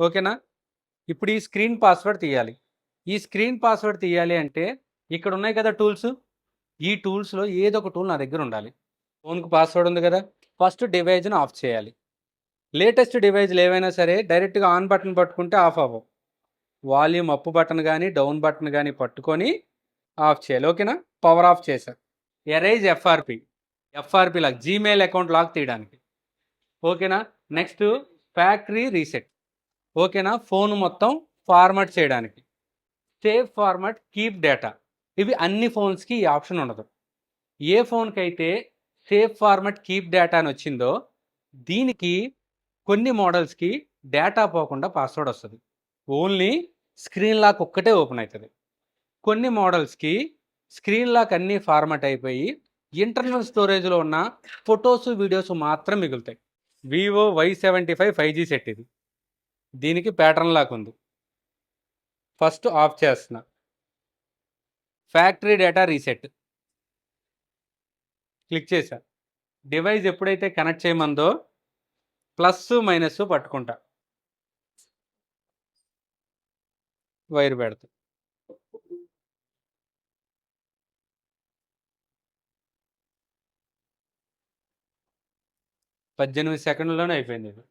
ఓకేనా? ఇప్పుడు ఈ స్క్రీన్ పాస్వర్డ్ తీయాలి. ఈ స్క్రీన్ పాస్వర్డ్ తీయాలి అంటే ఇక్కడ ఉన్నాయి కదా టూల్స్? ఈ టూల్స్లో ఏదో ఒక టూల్ నా దగ్గర ఉండాలి. ఫోన్కు పాస్వర్డ్ ఉంది కదా ఫస్ట్ డివైజ్ని ఆఫ్ చేయాలి. లేటెస్ట్ డివైజ్లు ఏవైనా సరే డైరెక్ట్గా ఆన్ బటన్ పట్టుకుంటే ఆఫ్ అవ్వవు. వాల్యూమ్ అప్ బటన్ కానీ డౌన్ బటన్ కానీ పట్టుకొని ఆఫ్ చేయాలి. ఓకేనా? పవర్ ఆఫ్ చేశారు erase FRP. FRP lock Gmail account lock తీయడానికి. ఓకేనా? Next factory reset. ఓకేనా? ఫోన్ మొత్తం ఫార్మాట్ చేయడానికి. Save format keep data. ఇవి అన్ని ఫోన్స్కి ఈ ఆప్షన్ ఉండదు. ఏ ఫోన్కి అయితే సేవ్ ఫార్మాట్ కీప్ డేటా అని వచ్చిందో దీనికి కొన్ని మోడల్స్కి డేటా పోకుండా పాస్వర్డ్ వస్తుంది. ఓన్లీ స్క్రీన్ లాక్ ఒక్కటే ఓపెన్ అవుతుంది కొన్ని మోడల్స్కి స్క్రీన్ లాక్ అన్నీ ఫార్మాట్ అయిపోయి ఇంటర్నల్ స్టోరేజ్లో ఉన్న ఫొటోస్ వీడియోస్ మాత్రం మిగులుతాయి. Vivo Y seventy five five G set ఇది. దీనికి ప్యాటర్న్ లాక్ ఉంది ఫస్ట్ ఆఫ్ చేస్తున్నా. ఫ్యాక్టరీ డేటా రీసెట్ క్లిక్ చేశా. డివైస్ ఎప్పుడైతే కనెక్ట్ చేయమందో ప్లస్ మైనస్ పట్టుకుంటా. వైర్ పెడతా. పద్దెనిమిది సెకండ్లోనే అయిపోయింది ఇది.